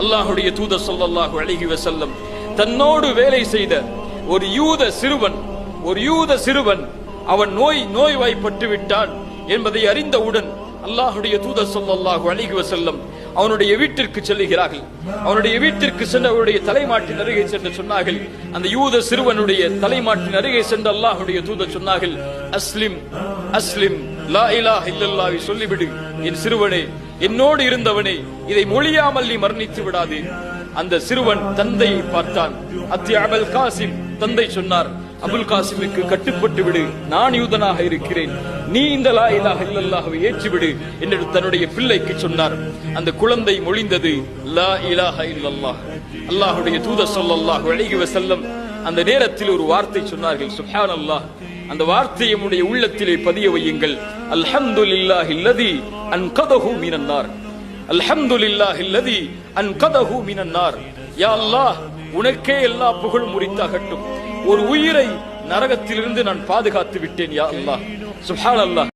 அல்லாஹுடைய தூத ஸல்லல்லாஹு அழகி வசல்லம் தன்னோடு வேலை செய்த ஒரு யூத சிறுவன் ஒரு யூத சிறுவன் அவன் நோய் நோய்வாய்ப்பட்டு விட்டான் என்பதை அறிந்தவுடன் அல்லாஹுடைய தூத ஸல்லல்லாஹு அழகி வசல்லம் அவனுடைய வீட்டிற்கு செல்லுகிறார்கள் அவனுடைய வீட்டிற்கு சென்று அவருடைய தலைமாட்டின் அருகே சென்று சொன்னார்கள். அந்த யூத சிறுவனுடைய தலைமாட்டின் அருகே சென்று அல்லாஹுடைய தூத சொன்னார்கள் அஸ்லிம் அஸ்லிம் லா இலா இல்லல்லாவை சொல்லிவிடு. என் சிறுவனே என்னோடு இருந்தவனே இதை மொழியாமல் நீ மரணித்து விடாதே. அந்த சிறுவன் தந்தையை பார்த்தான். அத்தி அபல் காசிம் தந்தை சொன்னார் அபுல் காசிமுக்கு கட்டுப்பட்டு விடு நான் யூதனாக இருக்கிறேன். நீ இந்த லா இலாஹ இல்லல்லாஹ்வை ஏற்றிவிடு என்று தன்னுடைய பிள்ளைக்கு சொன்னார். அந்த குழந்தை மொழிந்தது லா இலாக இல்லல்லாஹ். அல்லாஹுடைய தூத சொல்லல்லாஹ் அலைஹி செல்லம் அந்த நேரத்தில் ஒரு வார்த்தை சொன்னார்கள் சுப்ஹானல்லாஹ். அந்த வார்த்தையை உடைய உள்ளத்திலே பதிய வையுங்கள். அல்ஹம்துலில்லாஹி அல்லதி அன்கதஹு மீனன்னார். நார் அல்ஹம்துலில்லாஹி அல்லதி அன்கதஹு மீனன்னார். யா அல்லாஹ் உனக்கே எல்லா புகழும் உரித்தாகட்டும் ஒரு உயிரை நரகத்திலிருந்து நான் பாதுகாத்து விட்டேன் யா அல்லாஹ். சுப்ஹானல்லாஹ்.